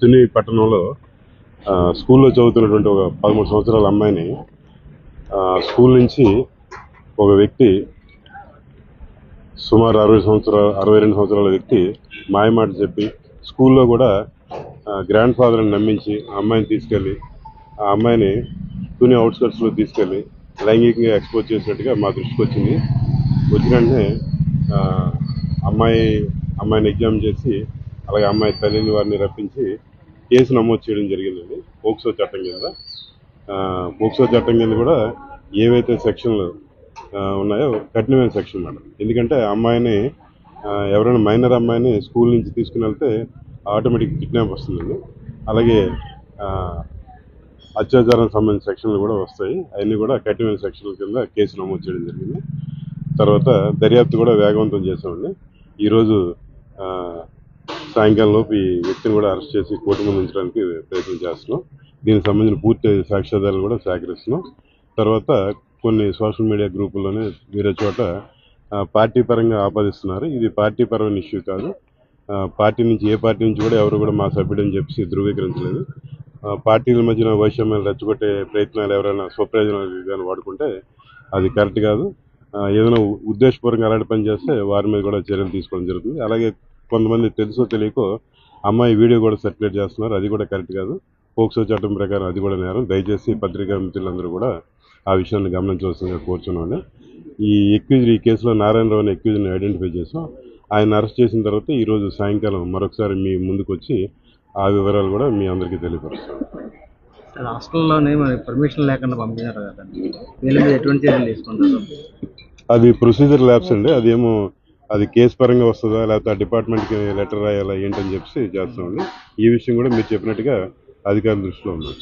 తుని పట్టణంలో స్కూల్లో చదువుతున్నటువంటి ఒక పదమూడు సంవత్సరాల అమ్మాయిని స్కూల్ నుంచి ఒక వ్యక్తి సుమారు అరవై సంవత్సరాలు అరవై రెండు సంవత్సరాల వ్యక్తి మాయమాట చెప్పి స్కూల్లో కూడా గ్రాండ్ ఫాదర్ని నమ్మించి ఆ అమ్మాయిని తీసుకెళ్ళి ఆ అమ్మాయిని తుని అవుట్స్కట్స్లో తీసుకెళ్ళి లైంగికంగా ఎక్స్పోజ్ చేసినట్టుగా మా దృష్టికి వచ్చింది. వచ్చిన వెంటనే అమ్మాయి అమ్మాయిని ఎగ్జామ్ చేసి అలాగే అమ్మాయి తల్లిని వారిని రప్పించి కేసు నమోదు చేయడం జరిగిందండి. పోక్సో చట్టం కింద. పోక్సో చట్టం కింద కూడా ఏవైతే సెక్షన్లు ఉన్నాయో కఠినమైన సెక్షన్ మేడం ఎందుకంటే ఆ అమ్మాయిని ఎవరైనా మైనర్ అమ్మాయిని స్కూల్ నుంచి తీసుకుని వెళ్తే ఆటోమేటిక్ కిడ్నాప్ వస్తుందండి. అలాగే అత్యాచారం సంబంధించిన సెక్షన్లు కూడా వస్తాయి. అవన్నీ కూడా కఠినమైన సెక్షన్ల కింద కేసు నమోదు చేయడం జరిగింది. తర్వాత దర్యాప్తు కూడా వేగవంతం చేసామండి ఈరోజు సాయంకాలం లోపు ఈ వ్యక్తిని కూడా అరెస్ట్ చేసి కోర్టు ముందు ఉంచడానికి ప్రయత్నం చేస్తున్నాం. దీనికి సంబంధించిన పూర్తి సాక్ష్యాధారాలు కూడా సేకరిస్తున్నాం. తర్వాత కొన్ని సోషల్ మీడియా గ్రూపుల్లోనే వేరే చోట పార్టీ పరంగా ఆపాదిస్తున్నారు. ఇది పార్టీ పరమైన ఇష్యూ కాదు. పార్టీ నుంచి ఏ పార్టీ నుంచి కూడా ఎవరు కూడా మా సభ్యుడని చెప్పి ధృవీకరించలేదు. ఆ, పార్టీల మధ్యన వైషమ్యాలు రెచ్చగొట్టే ప్రయత్నాలు ఎవరైనా స్వప్రయోజనాలు కానీ వాడుకుంటే అది కరెక్ట్ కాదు. ఏదైనా ఉద్దేశపూర్వకంగా అలాంటి పని చేస్తే వారి మీద కూడా చర్యలు తీసుకోవడం జరుగుతుంది. అలాగే కొంతమంది తెలుసో తెలియకో అమ్మాయి వీడియో కూడా సర్క్యులేట్ చేస్తున్నారు. అది కూడా కరెక్ట్ కాదు. పోక్సో చట్టం ప్రకారం అది కూడా నేరం. దయచేసి పత్రికా మిత్రులందరూ కూడా ఆ విషయాన్ని గమనించవలసిందిగా కోరుచున్నాను. ఈ ఎక్యూజ్ ఈ కేసులో నారాయణరావు అనే ఎక్యూజ్ని ఐడెంటిఫై చేసాం ఆయన అరెస్ట్ చేసిన తర్వాత ఈరోజు సాయంకాలం మరొకసారి మీ ముందుకు వచ్చి ఆ వివరాలు కూడా మీ అందరికీ తెలియపరుస్తాం. మరి పర్మిషన్ లేకుండా పంపించారు కదండి. వీళ్ళ మీద ఎటువంటి చర్యలు తీసుకుంటారు? అది ప్రొసీజర్ ల్యాబ్స్ అండి. అదేమో అది కేసు పరంగా వస్తుందా లేకపోతే ఆ డిపార్ట్మెంట్కి లెటర్ రాయాలా ఏంటని చెప్పి చేస్తామండి ఈ విషయం కూడా మీరు చెప్పినట్టుగా అధికారుల దృష్టిలో ఉన్నాం.